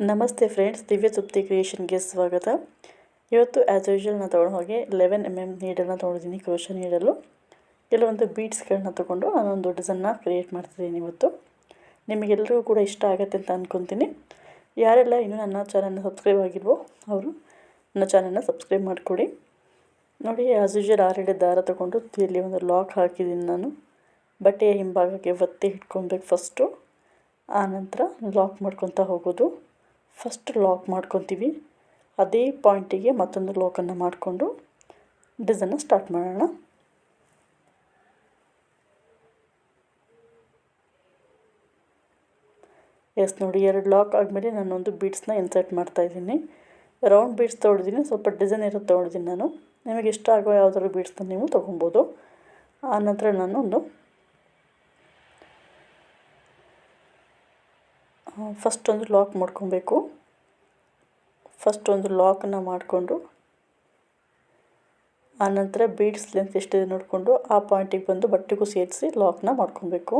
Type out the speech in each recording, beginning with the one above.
ನಮಸ್ತೆ ಫ್ರೆಂಡ್ಸ್ ದಿವ್ಯ ತೃಪ್ತಿ ಕ್ರಿಯೇಷನ್ಗೆ ಸ್ವಾಗತ. ಇವತ್ತು ಆ್ಯಸ್ ಯೂಶ್ವಲ್ ನಾನು ತೊಗೊಂಡು ಹೋಗಿ ಲೆವೆನ್ ಎಂ ಎಂ ನೀಡನ್ನು ತೊಗೊಂಡಿದ್ದೀನಿ ಕ್ರೋಶ ನೀಡಲು ಕೆಲವೊಂದು ಬೀಟ್ಸ್ಗಳನ್ನ ತೊಗೊಂಡು ನಾನೊಂದು ಡಿಸೈನ್ನ ಕ್ರಿಯೇಟ್ ಮಾಡ್ತಿದ್ದೀನಿ ಇವತ್ತು. ನಿಮಗೆಲ್ಲರಿಗೂ ಕೂಡ ಇಷ್ಟ ಆಗುತ್ತೆ ಅಂತ ಅಂದ್ಕೊತೀನಿ ಯಾರೆಲ್ಲ ಇನ್ನೂ ನನ್ನ ಚಾನಲ್ನ ಸಬ್ಸ್ಕ್ರೈಬ್ ಆಗಿಲ್ವೋ ಅವರು ನನ್ನ ಚಾನಲ್ನ ಸಬ್ಸ್ಕ್ರೈಬ್ ಮಾಡಿಕೊಡಿ. ನೋಡಿ ಆ್ಯಸ್ ಯೂಶ್ವಲ್ ಆಲ್ರೆಡಿ ದಾರ ತೊಗೊಂಡು ಇಲ್ಲಿ ಒಂದು ಲಾಕ್ ಹಾಕಿದ್ದೀನಿ ನಾನು. ಬಟ್ಟೆಯ ಹಿಂಭಾಗಕ್ಕೆ ಒತ್ತಿ ಇಟ್ಕೊಬೇಕು ಫಸ್ಟು ಆನಂತರ ಲಾಕ್ ಮಾಡ್ಕೊತಾ ಹೋಗೋದು. ಫಸ್ಟ್ ಲಾಕ್ ಮಾಡ್ಕೊತೀವಿ. ಅದೇ ಪಾಯಿಂಟಿಗೆ ಮತ್ತೊಂದು ಲಾಕನ್ನು ಮಾಡಿಕೊಂಡು ಡಿಸೈನ್ನ ಸ್ಟಾರ್ಟ್ ಮಾಡೋಣ. ಎಸ್ ನೋಡಿ, ಎರಡು ಲಾಕ್ ಆದಮೇಲೆ ನಾನೊಂದು ಬೀಡ್ಸ್ನ ಇನ್ಸರ್ಟ್ ಮಾಡ್ತಾಯಿದ್ದೀನಿ ರೌಂಡ್ ಬೀಡ್ಸ್ ತೊಗೊಂಡಿದ್ದೀನಿ ಸ್ವಲ್ಪ ಡಿಸೈನ್ ಇರೋದು ತೊಗೊಂಡಿದ್ದೀನಿ ನಾನು. ನಿಮಗೆ ಇಷ್ಟ ಆಗೋ ಯಾವುದಾದ್ರು ಬೀಡ್ಸ್ನ ನೀವು ತೊಗೊಬೋದು. ಆನಂತರ ನಾನು ಒಂದು ಫಸ್ಟ್ ಒಂದು ಲಾಕ್ ಮಾಡ್ಕೊಬೇಕು. ಫಸ್ಟ್ ಒಂದು ಲಾಕನ್ನು ಮಾಡಿಕೊಂಡು ಆನಂತರ ಬೀಡ್ಸ್ ಲೆಂತ್ ಎಷ್ಟಿದೆ ನೋಡಿಕೊಂಡು ಆ ಪಾಯಿಂಟಿಗೆ ಬಂದು ಬಟ್ಟೆಗೂ ಸೇರಿಸಿ ಲಾಕ್ನ ಮಾಡ್ಕೊಬೇಕು.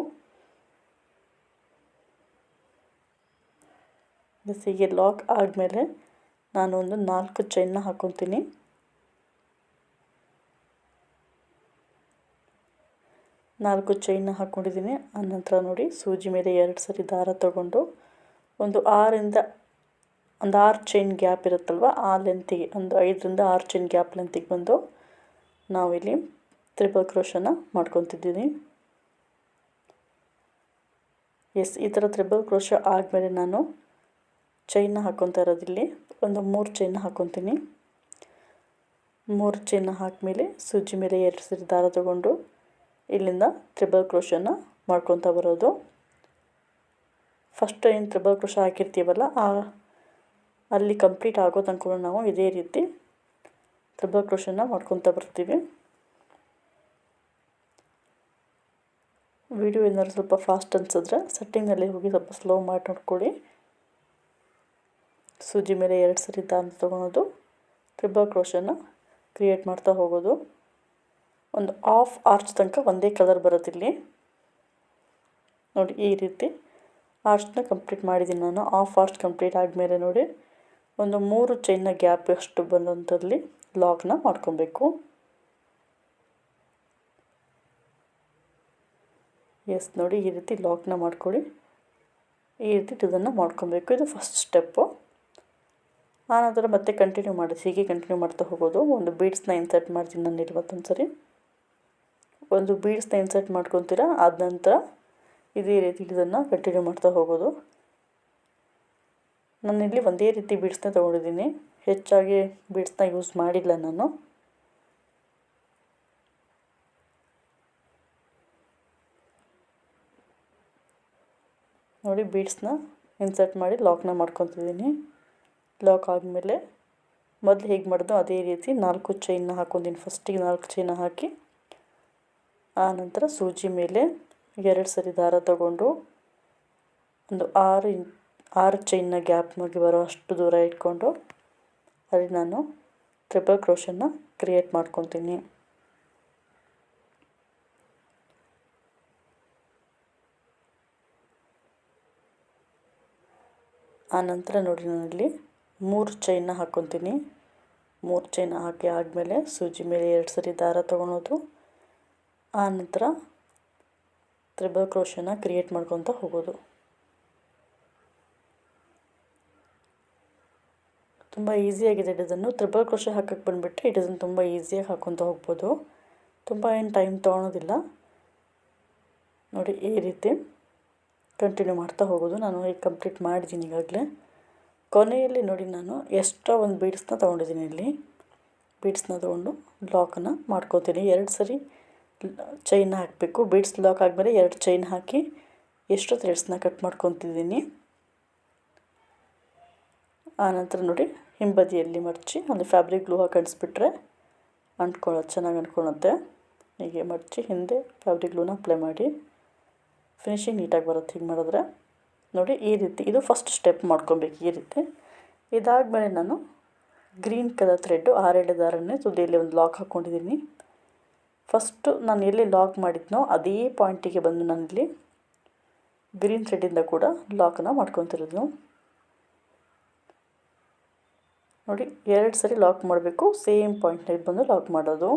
ಹೀಗೆ ಲಾಕ್ ಆದಮೇಲೆ ನಾನು ಒಂದು ನಾಲ್ಕು ಚೈನ್ನ ಹಾಕ್ಕೊತೀನಿ ನಾಲ್ಕು ಚೈನ್ನ ಹಾಕ್ಕೊಂಡಿದ್ದೀನಿ ಆನಂತರ ನೋಡಿ ಸೂಜಿ ಮೇಲೆ ಎರಡು ಸರಿ ದಾರ ತಗೊಂಡು ಒಂದು ಆರಿಂದ ಒಂದು ಆರು ಚೈನ್ ಗ್ಯಾಪ್ ಇರುತ್ತಲ್ವ? ಆ ಲೆಂತಿಗೆ ಒಂದು ಐದರಿಂದ ಆರು ಚೈನ್ ಗ್ಯಾಪ್ ಲೆಂತಿಗೆ ಬಂದು ನಾವಿಲ್ಲಿ ತ್ರಿಬಲ್ ಕ್ರೋಶನ ಮಾಡ್ಕೊತಿದ್ದೀನಿ ಎಸ್ ಈ ಥರ ತ್ರಿಬಲ್ ಕ್ರೋಶ ಆದಮೇಲೆ ನಾನು ಚೈನ್ನ ಹಾಕ್ಕೊತಾ ಇರೋದಿಲ್ಲಿ ಒಂದು ಮೂರು ಚೈನ್ನ ಹಾಕ್ಕೊತೀನಿ ಮೂರು ಚೈನ್ನ ಹಾಕಿಮೇಲೆ ಸೂಜಿ ಮೇಲೆ ಎರಡು ಸರಿ ದಾರ ತಗೊಂಡು ಇಲ್ಲಿಂದ ತ್ರಿಬಲ್ ಕ್ರೋಶನ ಮಾಡ್ಕೊತಾ ಬರೋದು. ಫಸ್ಟ್ ಏನು ತ್ರಿಬಲ್ ಕ್ರೋಶ ಹಾಕಿರ್ತೀವಲ್ಲ, ಆ, ಅಲ್ಲಿ ಕಂಪ್ಲೀಟ್ ಆಗೋ ತನಕ ನಾವು ಇದೇ ರೀತಿ ತ್ರಿಬಲ್ ಕ್ರೋಶನ ಮಾಡ್ಕೊತ ಬರ್ತೀವಿ. ವಿಡಿಯೋ ಏನಾದ್ರು ಸ್ವಲ್ಪ ಫಾಸ್ಟ್ ಅನ್ಸಿದ್ರೆ ಸೆಟ್ಟಿಂಗ್ನಲ್ಲಿ ಹೋಗಿ ಸ್ವಲ್ಪ ಸ್ಲೋ ಮಾಡಿ ನೋಡ್ಕೊಳ್ಳಿ. ಸೂಜಿ ಮೇಲೆ ಎರಡು ಸರಿ ದಾನ ತೊಗೊಳೋದು ತ್ರಿಬಲ್ ಕ್ರೋಶನ ಕ್ರಿಯೇಟ್ ಮಾಡ್ತಾ ಹೋಗೋದು. ಒಂದು ಆಫ್ ಆರ್ಚ್ ತನಕ ಒಂದೇ ಕಲರ್ ಬರೋದಿಲ್ಲಿ ನೋಡಿ ಈ ರೀತಿ. ಆರ್ಚ್ನ ಕಂಪ್ಲೀಟ್ ಮಾಡಿದ್ದೀನಿ ನಾನು. ಆಫ್ ಆರ್ಚ್ ಕಂಪ್ಲೀಟ್ ಆದಮೇಲೆ ನೋಡಿ, ಒಂದು ಮೂರು ಚೈನ್ನ ಗ್ಯಾಪ್ ಎಷ್ಟು ಬಂದಂಥಲ್ಲಿ ಲಾಕ್ನ ಮಾಡ್ಕೊಬೇಕು. ಎಸ್ ನೋಡಿ ಈ ರೀತಿ ಲಾಕ್ನ ಮಾಡ್ಕೊಳ್ಳಿ. ಈ ರೀತಿ ಇದನ್ನು ಮಾಡ್ಕೊಬೇಕು. ಇದು ಫಸ್ಟ್ ಸ್ಟೆಪ್ಪು ಆನಂತರ ಮತ್ತೆ ಕಂಟಿನ್ಯೂ ಮಾಡಿ, ಹೀಗೆ ಕಂಟಿನ್ಯೂ ಮಾಡ್ತಾ ಹೋಗೋದು. ಒಂದು ಬೀಡ್ಸ್ನ ಇನ್ಸರ್ಟ್ ಮಾಡ್ತೀನಿ ನಾನು ಇರುವತ್ತೊಂದು ಸರಿ ಒಂದು ಬೀಡ್ಸ್ನ ಇನ್ಸರ್ಟ್ ಮಾಡ್ಕೊತೀರಾ? ಆದ ನಂತರ ಇದೇ ರೀತಿ ಇದನ್ನು ಕಂಟಿನ್ಯೂ ಮಾಡ್ತಾ ಹೋಗೋದು. ನಾನಿಲ್ಲಿ ಒಂದೇ ರೀತಿ ಬೀಡ್ಸ್ನ ತೊಗೊಂಡಿದ್ದೀನಿ. ಹೆಚ್ಚಾಗಿ ಬೀಡ್ಸ್ನ ಯೂಸ್ ಮಾಡಿಲ್ಲ ನಾನು. ನೋಡಿ ಬೀಡ್ಸ್ನ ಇನ್ಸರ್ಟ್ ಮಾಡಿ ಲಾಕ್ನ ಮಾಡ್ಕೊತಿದ್ದೀನಿ. ಲಾಕ್ ಆದಮೇಲೆ ಮೊದಲು ಹೇಗೆ ಮಾಡಿದ್ನೋ ಅದೇ ರೀತಿ ನಾಲ್ಕು ಚೈನ್ನ ಹಾಕ್ಕೊತೀನಿ ಫಸ್ಟಿಗೆ ನಾಲ್ಕು ಚೈನ ಹಾಕಿ ಆನಂತರ ಸೂಜಿ ಮೇಲೆ ಎರಡು ಸರಿ ದಾರ ತಗೊಂಡು ಒಂದು ಆರು ಇನ್, ಆರು ಚೈನ್ನ ಮುಗಿ ಬರೋ ಅಷ್ಟು ದೂರ ಇಟ್ಕೊಂಡು ಅಲ್ಲಿ ನಾನು ಟ್ರಿಪಲ್ ಕ್ರೋಷನ್ನ ಕ್ರಿಯೇಟ್ ಮಾಡ್ಕೊತೀನಿ. ಆನಂತರ ನೋಡಿ ನಾನಿಲ್ಲಿ ಮೂರು ಚೈನ್ನ ಹಾಕ್ಕೊತೀನಿ ಮೂರು ಚೈನ್ ಹಾಕಿ ಆದಮೇಲೆ ಸೂಜಿ ಮೇಲೆ ಎರಡು ಸರಿ ದಾರ ತೊಗೊಳೋದು. ಆನಂತರ ತ್ರಿಬಲ್ ಕ್ರೋಶನ ಕ್ರಿಯೇಟ್ ಮಾಡ್ಕೊತ ಹೋಗೋದು. ತುಂಬ ಈಸಿಯಾಗಿದೆ ಇದನ್ನು. ತ್ರಿಬಲ್ ಕ್ರೋಶ ಹಾಕಕ್ಕೆ ಬಂದುಬಿಟ್ಟು ಇದನ್ನು ತುಂಬ ಈಸಿಯಾಗಿ ಹಾಕ್ಕೊತ ಹೋಗ್ಬೋದು. ತುಂಬ ಏನು ಟೈಮ್ ತೊಗೊಳೋದಿಲ್ಲ. ನೋಡಿ ಈ ರೀತಿ ಕಂಟಿನ್ಯೂ ಮಾಡ್ತಾ ಹೋಗೋದು. ನಾನು ಈಗ ಕಂಪ್ಲೀಟ್ ಮಾಡಿದ್ದೀನಿ ಈಗಾಗಲೇ. ಕೊನೆಯಲ್ಲಿ ನೋಡಿ ನಾನು ಎಕ್ಸ್ಟ್ರಾ ಒಂದು ಬೀಡ್ಸ್ನ ತೊಗೊಂಡಿದ್ದೀನಿ ಇಲ್ಲಿ. ಬೀಡ್ಸ್ನ ತೊಗೊಂಡು ಲಾಕನ್ನು ಮಾಡ್ಕೋತೀನಿ. ಎರಡು ಸರಿ ಚೈನ್ ಹಾಕಬೇಕು. ಬೀಡ್ಸ್ ಲಾಕ್ ಆದಮೇಲೆ ಎರಡು ಚೈನ್ ಹಾಕಿ ಎಷ್ಟು ಥ್ರೆಡ್ಸ್ನ ಕಟ್ ಮಾಡ್ಕೊತಿದ್ದೀನಿ. ಆನಂತರ ನೋಡಿ, ಹಿಂಬದಿಯಲ್ಲಿ ಮಡಚಿ ಅಲ್ಲಿ ಫ್ಯಾಬ್ರಿಕ್ ಗ್ಲೂ ಹಾಕಿ ಅಂಟಿಸ್ಬಿಟ್ರೆ ಅಂಟ್ಕೊಳ್ಳೋದು ಚೆನ್ನಾಗಿ ಅಂಟ್ಕೊಳುತ್ತೆ ಹೀಗೆ ಮಡಚಿ ಹಿಂದೆ ಫ್ಯಾಬ್ರಿಕ್ ಗ್ಲೂನ ಅಪ್ಲೈ ಮಾಡಿ ಫಿನಿಶಿಂಗ್ ನೀಟಾಗಿ ಬರುತ್ತೆ ಹೀಗೆ ಮಾಡಿದ್ರೆ. ನೋಡಿ, ಈ ರೀತಿ, ಇದು ಫಸ್ಟ್ ಸ್ಟೆಪ್ ಮಾಡ್ಕೊಬೇಕು ಈ ರೀತಿ. ಇದಾದಮೇಲೆ ನಾನು ಗ್ರೀನ್ ಕಲರ್ ಥ್ರೆಡ್ಡು ಆರೇಳೆ ದಾರನೇ ತುದಿಯಲ್ಲಿ ಒಂದು ಲಾಕ್ ಹಾಕ್ಕೊಂಡಿದ್ದೀನಿ ಫಸ್ಟು ನಾನು ಎಲ್ಲಿ ಲಾಕ್ ಮಾಡಿದ್ನೋ ಅದೇ ಪಾಯಿಂಟಿಗೆ ಬಂದು ನಾನಿಲ್ಲಿ ಗ್ರೀನ್ ಥ್ರೆಡ್ಡಿಂದ ಕೂಡ ಲಾಕನ್ನು ಮಾಡ್ಕೊತಿರೋದು. ನೋಡಿ, ಎರಡು ಸರಿ ಲಾಕ್ ಮಾಡಬೇಕು, ಸೇಮ್ ಪಾಯಿಂಟ್ನಾಗ ಬಂದು ಲಾಕ್ ಮಾಡೋದು.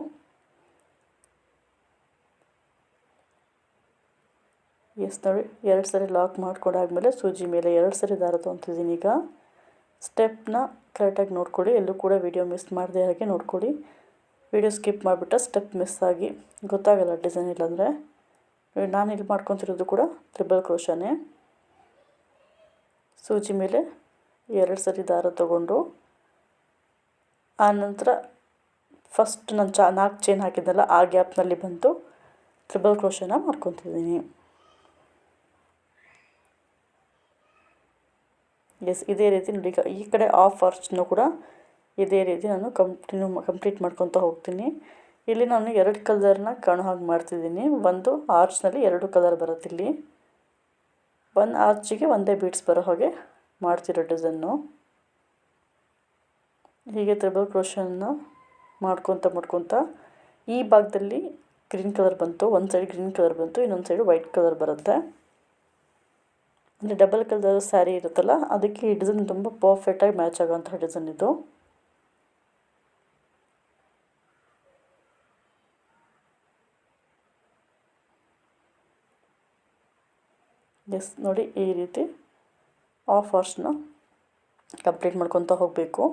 ಎಸ್, ನೋಡಿ, ಎರಡು ಸರಿ ಲಾಕ್ ಮಾಡ್ಕೊಂಡಾದ್ಮೇಲೆ ಸೂಜಿ ಮೇಲೆ ಎರಡು ಸರಿ ದಾರ ತೊಗೊತಿದ್ದೀನಿ ಈಗ. ಸ್ಟೆಪ್ನ ಕರೆಕ್ಟಾಗಿ ನೋಡ್ಕೊಳ್ಳಿ, ಎಲ್ಲೂ ಕೂಡ ವಿಡಿಯೋ ಮಿಸ್ ಮಾಡದೆ ಹಾಗೆ ನೋಡ್ಕೊಳ್ಳಿ. ವಿಡಿಯೋ ಸ್ಕಿಪ್ ಮಾಡಿಬಿಟ್ಟ ಸ್ಟೆಪ್ ಮಿಸ್ ಆಗಿ, ಗೊತ್ತಾಗಲ್ಲ ಡಿಸೈನ್ ಇಲ್ಲಾಂದರೆ. ನಾನು ಇಲ್ಲಿ ಮಾಡ್ಕೊತಿರೋದು ಕೂಡ ತ್ರಿಬಲ್ ಕ್ರೋಶನೇ. ಸೂಜಿ ಮೇಲೆ ಎರಡು ಸರಿ ದಾರ ತಗೊಂಡು, ಆನಂತರ ಫಸ್ಟ್ ನಾನು ಚಾ, ನಾಲ್ಕು ಚೈನ್ ಹಾಕಿದ್ದಲ್ಲ ಆ ಗ್ಯಾಪ್ನಲ್ಲಿ ಬಂತು ತ್ರಿಬಲ್ ಕ್ರೋಶನ ಮಾಡ್ಕೊತಿದ್ದೀನಿ. ಎಸ್, ಇದೇ ರೀತಿ ನೋಡಿ ಈ ಕಡೆ ಆಫ್ ಆರ್ಚ್ನೂ ಕೂಡ ಇದೇ ರೀತಿ ನಾನು ಕಂಟಿನ್ಯೂ ಕಂಪ್ಲೀಟ್ ಮಾಡ್ಕೊತ ಹೋಗ್ತೀನಿ. ಇಲ್ಲಿ ನಾನು ಎರಡು ಕಲರ್ನ ಕಾಣೋ ಹಾಗೆ ಮಾಡ್ತಿದ್ದೀನಿ. ಒಂದು ಆರ್ಚ್ನಲ್ಲಿ ಎರಡು ಕಲರ್ ಬರುತ್ತೆ ಇಲ್ಲಿ. ಒಂದು ಆರ್ಚಿಗೆ ಒಂದೇ ಬೀಡ್ಸ್ ಬರೋ ಹಾಗೆ ಮಾಡ್ತಿರೋ ಡಿಸೈನು ಹೀಗೆ ತ್ರಿಬಲ್ ಕ್ರೋಶನ್ನ ಮಾಡ್ಕೊತ ಮಾಡ್ಕೊತ ಈ ಭಾಗದಲ್ಲಿ ಗ್ರೀನ್ ಕಲರ್ ಬಂತು, ಒಂದು ಸೈಡ್ ಗ್ರೀನ್ ಕಲರ್ ಬಂತು, ಇನ್ನೊಂದು ಸೈಡ್ ವೈಟ್ ಕಲರ್ ಬರುತ್ತೆ. ಅಂದರೆ ಡಬಲ್ ಕಲರ್ ಸ್ಯಾರಿ ಇರುತ್ತಲ್ಲ, ಅದಕ್ಕೆ ಈ ಡಿಸೈನ್ ತುಂಬ ಪರ್ಫೆಕ್ಟಾಗಿ ಮ್ಯಾಚ್ ಆಗೋವಂಥ ಡಿಸೈನ್ ಇದು. ಎಸ್ ನೋಡಿ ಈ ರೀತಿ ಆಫ್ ಅವರ್ಸ್ನ ಕಂಪ್ಲೀಟ್ ಮಾಡ್ಕೊತ ಹೋಗಬೇಕು.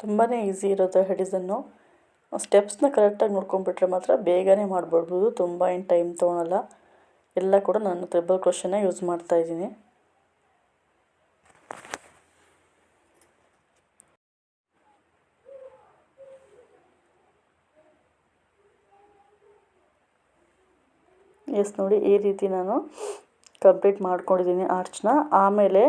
ತುಂಬಾ ಈಸಿ ಇರುತ್ತೆ ಹೆಡಿಸನ್ನು ಸ್ಟೆಪ್ಸ್ನ ಕರೆಕ್ಟಾಗಿ ನೋಡ್ಕೊಂಡ್ಬಿಟ್ರೆ ಮಾತ್ರ ಬೇಗನೆ ಮಾಡಿಬಿಡ್ಬೋದು ತುಂಬ ಏನು ಟೈಮ್ ತೊಗೊಳಲ್ಲ. ಎಲ್ಲ ಕೂಡ ನಾನು ತ್ರಿಬಲ್ ಕ್ರೋಶನೇ ಯೂಸ್ ಮಾಡ್ತಾ ಇದ್ದೀನಿ. ಎಸ್ ನೋಡಿ, ಈ ರೀತಿ ನಾನು ಕಂಪ್ಲೀಟ್ ಮಾಡ್ಕೊಂಡಿದ್ದೀನಿ ಆರ್ಚ್ನ ಆಮೇಲೆ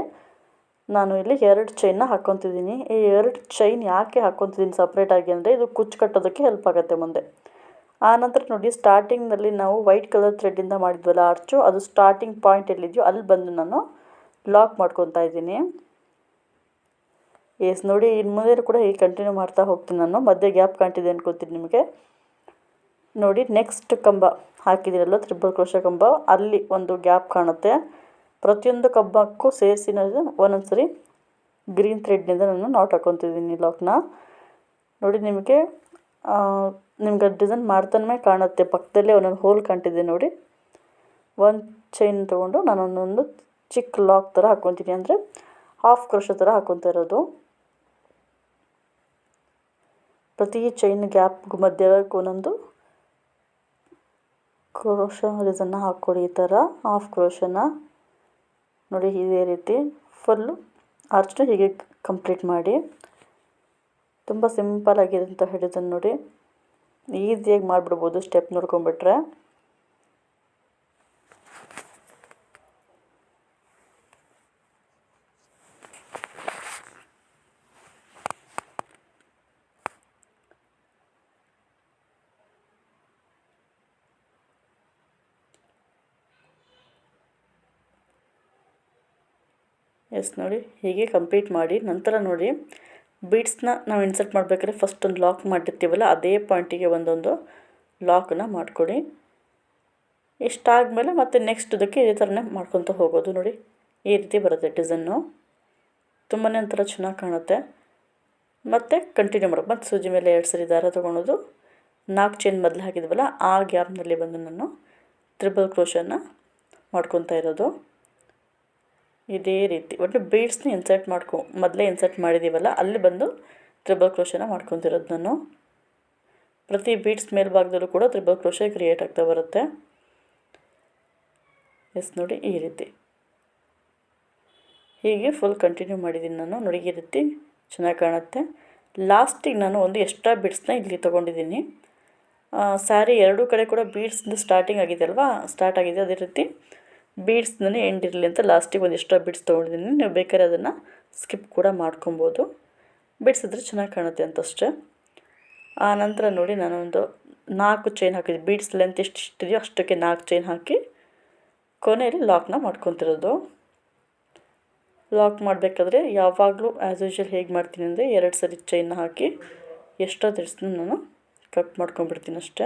ನಾನು ಇಲ್ಲಿ ಎರಡು ಚೈನ್ನ ಹಾಕ್ಕೊತಿದ್ದೀನಿ. ಈ ಎರಡು ಚೈನ್ ಯಾಕೆ ಹಾಕ್ಕೊತಿದ್ದೀನಿ ಸಪ್ರೇಟಾಗಿ ಅಂದರೆ ಇದು ಕುಚ್ಚು ಕಟ್ಟೋದಕ್ಕೆ ಹೆಲ್ಪ್ ಆಗುತ್ತೆ ಮುಂದೆ. ಆನಂತರ ನೋಡಿ ಸ್ಟಾರ್ಟಿಂಗ್ನಲ್ಲಿ ನಾವು ವೈಟ್ ಕಲರ್ ಥ್ರೆಡ್ಡಿಂದ ಮಾಡಿದ್ವಲ್ಲ ಆರ್ಚು ಅದು ಸ್ಟಾರ್ಟಿಂಗ್ ಪಾಯಿಂಟ್ ಎಲ್ಲಿದೆಯೋ ಅಲ್ಲಿ ಬಂದು ನಾನು ಲಾಕ್ ಮಾಡ್ಕೊತಾ ಇದ್ದೀನಿ. ಎಸ್ ನೋಡಿ ಇನ್ನು ಮುಂದೆ ಕೂಡ ಹೀಗೆ ಕಂಟಿನ್ಯೂ ಮಾಡ್ತಾ ಹೋಗ್ತೀನಿ ನಾನು. ಮಧ್ಯೆ ಗ್ಯಾಪ್ ಕಾಣ್ತಿದೆ ಅನ್ಕೋತೀನಿ ನಿಮಗೆ. ನೋಡಿ ನೆಕ್ಸ್ಟ್ ಕಂಬ ಹಾಕಿದ್ದೀರಲ್ಲ ತ್ರಿಬಲ್ ಕ್ರೋಶ ಕಂಬ, ಅಲ್ಲಿ ಒಂದು ಗ್ಯಾಪ್ ಕಾಣುತ್ತೆ. ಪ್ರತಿಯೊಂದು ಕಂಬಕ್ಕೂ ಸೇರಿಸಿ ಒಂದೊಂದು ಸರಿ ಗ್ರೀನ್ ಥ್ರೆಡ್ನಿಂದ ನಾನು ನಾಟ್ ಹಾಕೊತಿದ್ದೀನಿ ಲಾಕ್ನ ನೋಡಿ, ನಿಮಗೆ ನಿಮ್ಗೆ ಡಿಸೈನ್ ಮಾಡ್ತಾನೆ ಕಾಣುತ್ತೆ. ಪಕ್ಕದಲ್ಲೇ ಒಂದೊಂದು ಹೋಲ್ ಕಾಣ್ತಿದೆ ನೋಡಿ. ಒಂದು ಚೈನ್ ತೊಗೊಂಡು ನಾನು ಒಂದೊಂದು ಚಿಕ್ಕ ಲಾಕ್ ಥರ ಹಾಕ್ಕೊತೀನಿ ಅಂದರೆ ಹಾಫ್ ಕ್ರೋಶ ಥರ ಹಾಕ್ಕೊತಾ ಇರೋದು. ಪ್ರತಿ ಚೈನ್ ಗ್ಯಾಪ್ ಮಧ್ಯಕ್ಕೂ ಒಂದೊಂದು ಕ್ರೋಶ ಡಿಸೈನ್ನ ಹಾಕ್ಕೊಡಿ ಈ ಥರ ಹಾಫ್ ಕ್ರೋಶನ ನೋಡಿ, ಇದೇ ರೀತಿ ಫುಲ್ಲು ಆರ್ಚ್ನ ಹೀಗೆ ಕಂಪ್ಲೀಟ್ ಮಾಡಿ. ತುಂಬ ಸಿಂಪಲ್ ಅಂತ ಡಿಸೈನ್ ನೋಡಿ. ಈಸಿಯಾಗಿ ಮಾಡಿಬಿಡ್ಬೋದು ಸ್ಟೆಪ್ ನೋಡ್ಕೊಂಬಿಟ್ರೆ ಎಸ್ ನೋಡಿ ಹೀಗೆ ಕಂಪ್ಲೀಟ್ ಮಾಡಿ ನಂತರ ನೋಡಿ ಬೀಡ್ಸ್ನ ನಾವು ಇನ್ಸರ್ಟ್ ಮಾಡಬೇಕಾದ್ರೆ ಫಸ್ಟ್ ಒಂದು ಲಾಕ್ ಮಾಡಿರ್ತೀವಲ್ಲ, ಅದೇ ಪಾಯಿಂಟಿಗೆ ಒಂದೊಂದು ಲಾಕನ್ನ ಮಾಡಿಕೊಡಿ. ಇಷ್ಟಾದಮೇಲೆ ಮತ್ತೆ ನೆಕ್ಸ್ಟ್ ಇದಕ್ಕೆ ಇದೇ ಥರನೇ ಮಾಡ್ಕೊತ ಹೋಗೋದು ನೋಡಿ. ಈ ರೀತಿ ಬರುತ್ತೆ ಡಿಸೈನು ತುಂಬಾ ಒಂಥರ ಚೆನ್ನಾಗಿ ಕಾಣುತ್ತೆ. ಮತ್ತು ಕಂಟಿನ್ಯೂ ಮಾಡೋದು ಮತ್ತು ಸೂಜಿ ಮೇಲೆ ಎರಡು ಸರಿ ದಾರ ತೊಗೊಳೋದು. ನಾಲ್ಕು ಚೈನ್ ಮೊದಲು ಹಾಕಿದ್ವಲ್ಲ, ಆ ಗ್ಯಾಪ್ನಲ್ಲಿ ಬಂದು ನಾನು ತ್ರಿಬಲ್ ಕ್ರೋಶನ್ನ ಮಾಡ್ಕೊತಾ ಇರೋದು. ಇದೇ ರೀತಿ. ಒಟ್ಟು ಬೀಡ್ಸ್ನ ಇನ್ಸರ್ಟ್ ಮಾಡ್ಕೊ, ಮೊದಲೇ ಇನ್ಸರ್ಟ್ ಮಾಡಿದ್ದೀವಲ್ಲ ಅಲ್ಲಿ ಬಂದು ತ್ರಿಬಲ್ ಕ್ರೋಶನ ಮಾಡ್ಕೊತಿರೋದು ನಾನು. ಪ್ರತಿ ಬೀಡ್ಸ್ ಮೇಲ್ಭಾಗದಲ್ಲೂ ಕೂಡ ತ್ರಿಬಲ್ ಕ್ರೋಶ ಕ್ರಿಯೇಟ್ ಆಗ್ತಾ ಬರುತ್ತೆ. ಎಸ್ ನೋಡಿ, ಈ ರೀತಿ. ಹೀಗೆ ಫುಲ್ ಕಂಟಿನ್ಯೂ ಮಾಡಿದ್ದೀನಿ ನಾನು. ನೋಡಿ, ಈ ರೀತಿ ಚೆನ್ನಾಗಿ ಕಾಣುತ್ತೆ. ಲಾಸ್ಟಿಗೆ ನಾನು ಒಂದು ಎಕ್ಸ್ಟ್ರಾ ಬೀಡ್ಸ್ನ ಇಲ್ಲಿ ತೊಗೊಂಡಿದ್ದೀನಿ ಸ್ಯಾರಿ ಎರಡೂ ಕಡೆ ಕೂಡ ಬೀಡ್ಸ್ದು ಸ್ಟಾರ್ಟಿಂಗ್ ಆಗಿದೆ ಅಲ್ವಾ? ಸ್ಟಾರ್ಟ್ ಆಗಿದೆ ಅದೇ ರೀತಿ. ಬೀಡ್ಸ್ನೇ ಎಂಡ್ ಇರಲಿ ಅಂತ ಲಾಸ್ಟಿಗೆ ಒಂದು ಎಕ್ಸ್ಟ್ರಾ ಬೀಡ್ಸ್ ತೊಗೊಂಡಿದ್ದೀನಿ. ನೀವು ಬೇಕಾದ್ರೆ ಅದನ್ನು ಸ್ಕಿಪ್ ಕೂಡ ಮಾಡ್ಕೊಬೋದು. ಬಿಡ್ಸಿದ್ರೆ ಚೆನ್ನಾಗಿ ಕಾಣುತ್ತೆ ಅಂತಷ್ಟೇ. ಆ ನಂತರ ನೋಡಿ ನಾನೊಂದು ನಾಲ್ಕು ಚೈನ್ ಹಾಕಿದ್ದೆ. ಬೀಡ್ಸ್ ಲೆಂತ್ ಎಷ್ಟು ಇಷ್ಟಿದೆಯೋ ಅಷ್ಟಕ್ಕೆ ನಾಲ್ಕು ಚೈನ್ ಹಾಕಿ ಕೊನೆಯಲ್ಲಿ ಲಾಕ್ನ ಮಾಡ್ಕೊತಿರೋದು. ಲಾಕ್ ಮಾಡಬೇಕಾದ್ರೆ ಯಾವಾಗಲೂ ಆ್ಯಸ್ ಯೂಶ್ವಲ್ ಹೇಗೆ ಮಾಡ್ತೀನಿ ಅಂದರೆ ಎರಡು ಸರಿ ಚೈನ್ ಹಾಕಿ ಎಷ್ಟೋ ತಿರ್ಸ್ನು ನಾನು ಕಟ್ ಮಾಡ್ಕೊಂಬಿಡ್ತೀನಿ ಅಷ್ಟೇ.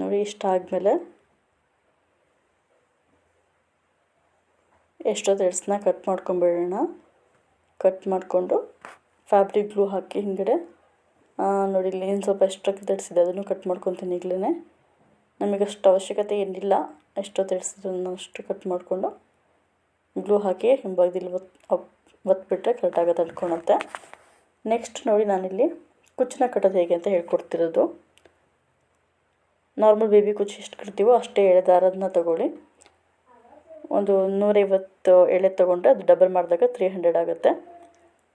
ನೋಡಿ, ಇಷ್ಟ ಆದಮೇಲೆ ಎಷ್ಟೋ ಥ್ರೆಡ್ಸ್ನ ಕಟ್ ಮಾಡ್ಕೊಂಬಿಡೋಣ. ಕಟ್ ಮಾಡಿಕೊಂಡು ಫ್ಯಾಬ್ರಿಕ್ ಗ್ಲೂ ಹಾಕಿ ಹಿಂಗಡೆ. ನೋಡಿ, ಇಲ್ಲಿ ಏನು ಸ್ವಲ್ಪ ಎಕ್ಸ್ಟ್ರಾ ತೆಡ್ಸಿದೆ ಅದನ್ನು ಕಟ್ ಮಾಡ್ಕೊತೀನಿ ಈಗಲೇ ನಮಗೆ ಅಷ್ಟು ಅವಶ್ಯಕತೆ ಏನಿಲ್ಲ. ಎಷ್ಟೋ ತೆಡ್ಸಿದ್ರು ಅಷ್ಟು ಕಟ್ ಮಾಡಿಕೊಂಡು ಗ್ಲೂ ಹಾಕಿ ಹಿಂಭಾಗದಲ್ಲಿ ಒತ್ ಒತ್ಬಿಟ್ರೆ ಕರೆಕ್ಟಾಗಿ ತಡ್ಕೊಳುತ್ತೆ ನೆಕ್ಸ್ಟ್ ನೋಡಿ ನಾನಿಲ್ಲಿ ಕುಚ್ಚನ್ನ ಕಟ್ಟೋದು ಹೇಗೆ ಅಂತ ಹೇಳ್ಕೊಡ್ತಿರೋದು. ನಾರ್ಮಲ್ ಬೇಬಿ ಕುಚ್ಚು ಎಷ್ಟು ಕಟ್ತೀವೋ ಅಷ್ಟೇ ಎಳೆ ದಾರದನ್ನ ತಗೊಳ್ಳಿ. ಒಂದು ನೂರೈವತ್ತು ಎಳೆ ತೊಗೊಂಡ್ರೆ ಅದು ಡಬಲ್ ಮಾಡಿದಾಗ ತ್ರೀ ಹಂಡ್ರೆಡ್ ಆಗುತ್ತೆ.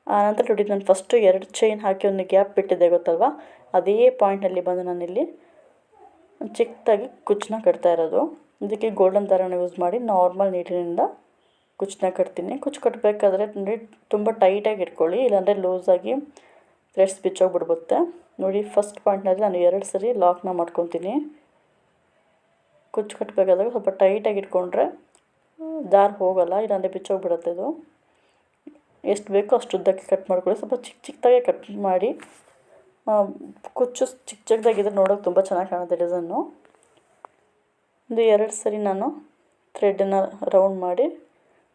ಆನಂತರ ನೋಡಿ, ನಾನು ಫಸ್ಟು ಎರಡು ಚೈನ್ ಹಾಕಿ ಒಂದು ಗ್ಯಾಪ್ ಬಿಟ್ಟಿದ್ದೆ ಗೊತ್ತಲ್ವಾ? ಅದೇ ಪಾಯಿಂಟಲ್ಲಿ ಬಂದು ನಾನಿಲ್ಲಿ ಚಿಕ್ಕದಾಗಿ ಕುಚ್ಚನ್ನ ಕಟ್ತಾ ಇರೋದು. ಇದಕ್ಕೆ ಗೋಲ್ಡನ್ ದಾರನ ಯೂಸ್ ಮಾಡಿ ನಾರ್ಮಲ್ ನೀರಿನಿಂದ ಕುಚ್ಚನ್ನ ಕಟ್ತೀನಿ. ಕುಚ್ಚು ಕಟ್ಟಬೇಕಾದ್ರೆ ತುಂಬ ಟೈಟಾಗಿ ಇಟ್ಕೊಳ್ಳಿ. ಇಲ್ಲಾಂದರೆ ಲೂಸಾಗಿ ಥ್ರೆಡ್ಸ್ ಬಿಚ್ಚೋಗ್ಬಿಡ್ಬುತ್ತೆ. ನೋಡಿ ಫಸ್ಟ್ ಪಾಯಿಂಟ್ನಲ್ಲಿ ನಾನು ಎರಡು ಸರಿ ಲಾಕ್ನ ಮಾಡ್ಕೊತೀನಿ. ಕುಚ್ಚು ಕಟ್ಟಬೇಕಾದಾಗ ಸ್ವಲ್ಪ ಟೈಟಾಗಿ ಇಟ್ಕೊಂಡ್ರೆ ದಾರ ಹೋಗಲ್ಲ, ಇಲ್ಲಾಂದರೆ ಬಿಚ್ಚೋಗ್ಬಿಡುತ್ತೆ ಇದು. ಎಷ್ಟು ಬೇಕೋ ಅಷ್ಟು ಉದ್ದಕ್ಕೆ ಕಟ್ ಮಾಡ್ಕೊಳ್ಳಿ. ಸ್ವಲ್ಪ ಚಿಕ್ಕ ಚಿಕ್ಕದಾಗೆ ಕಟ್ ಮಾಡಿ ಕುಚ್ಚು ಚಿಕ್ಕ ಚಿಕ್ಕದಾಗಿದ್ರೆ ನೋಡೋಕೆ ತುಂಬ ಚೆನ್ನಾಗಿ ಕಾಣುತ್ತೆ ಡಿಸೈನು ಒಂದು ಎರಡು ಸರಿ ನಾನು ಥ್ರೆಡನ್ನು ರೌಂಡ್ ಮಾಡಿ,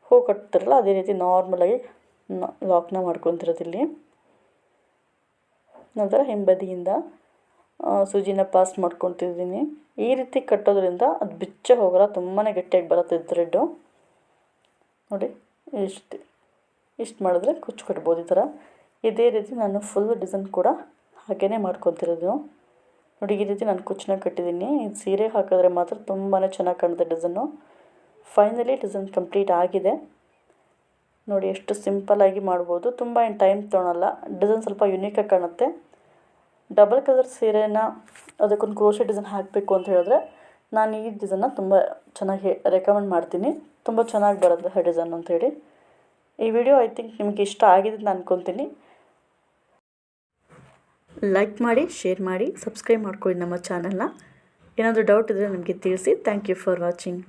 ಹೂ ಕಟ್ತಿರಲ್ಲ, ಅದೇ ರೀತಿ ನಾರ್ಮಲಾಗಿ ಲಾಕ್ನ ಮಾಡ್ಕೊತಿರೋದಿಲ್ಲಿ ನಂತರ ಹಿಂಬದಿಯಿಂದ ಸೂಜಿನ ಪಾಸ್ ಮಾಡ್ಕೊತಿದ್ದೀನಿ. ಈ ರೀತಿ ಕಟ್ಟೋದ್ರಿಂದ ಅದು ಬಿಚ್ಚ ಹೋಗಲ್ಲ ತುಂಬಾ ಗಟ್ಟಿಯಾಗಿ ಬರುತ್ತೆ ಥ್ರೆಡ್ಡು ನೋಡಿ, ಇಷ್ಟು ಇಷ್ಟು ಮಾಡಿದ್ರೆ ಕುಚ್ಚು ಕಟ್ಬೋದು ಈ ಥರ. ಇದೇ ರೀತಿ ನಾನು ಫುಲ್ ಡಿಸೈನ್ ಕೂಡ ಹಾಗೇ ಮಾಡ್ಕೊತಿರೋದು. ನೋಡಿ, ಈ ರೀತಿ ನಾನು ಕುಚ್ಚನ್ನ ಕಟ್ಟಿದ್ದೀನಿ. ಇದು ಸೀರೆ ಹಾಕಿದ್ರೆ ಮಾತ್ರ ತುಂಬಾ ಚೆನ್ನಾಗಿ ಕಾಣುತ್ತೆ ಡಿಸೈನು ಫೈನಲಿ ಡಿಸೈನ್ ಕಂಪ್ಲೀಟ್ ಆಗಿದೆ. ನೋಡಿ, ಎಷ್ಟು ಸಿಂಪಲ್ಲಾಗಿ ಮಾಡ್ಬೋದು. ತುಂಬ ಏನು ಟೈಮ್ ತೊಗೊಳಲ್ಲ. ಡಿಸೈನ್ ಸ್ವಲ್ಪ ಯುನೀಕಾಗಿ ಕಾಣುತ್ತೆ. ಡಬಲ್ ಕಲರ್ ಸೀರೆನ ಅದಕ್ಕೊಂದು ಕ್ರೋಶೆ ಡಿಸೈನ್ ಹಾಕಬೇಕು ಅಂತ ಹೇಳಿದ್ರೆ ನಾನು ಈ ಡಿಸೈನ್ನ ತುಂಬ ಚೆನ್ನಾಗಿ ರೆಕಮೆಂಡ್ ಮಾಡ್ತೀನಿ. ತುಂಬ ಚೆನ್ನಾಗಿ ಬರುತ್ತೆ ಡಿಸೈನ್ ಅಂಥೇಳಿ. ಈ ವಿಡಿಯೋ ಐ ಥಿಂಕ್ ನಿಮಗೆ ಇಷ್ಟ ಆಗಿದೆ ಅಂತ ಅಂದ್ಕೊತೀನಿ ಲೈಕ್ ಮಾಡಿ ಶೇರ್ ಮಾಡಿ ಸಬ್ಸ್ಕ್ರೈಬ್ ಮಾಡ್ಕೊಳ್ಳಿ ನಮ್ಮ ಚಾನಲ್ನ. ಏನಾದರೂ ಡೌಟ್ ಇದ್ದರೆ ನಮಗೆ ತಿಳಿಸಿ. Thank you for watching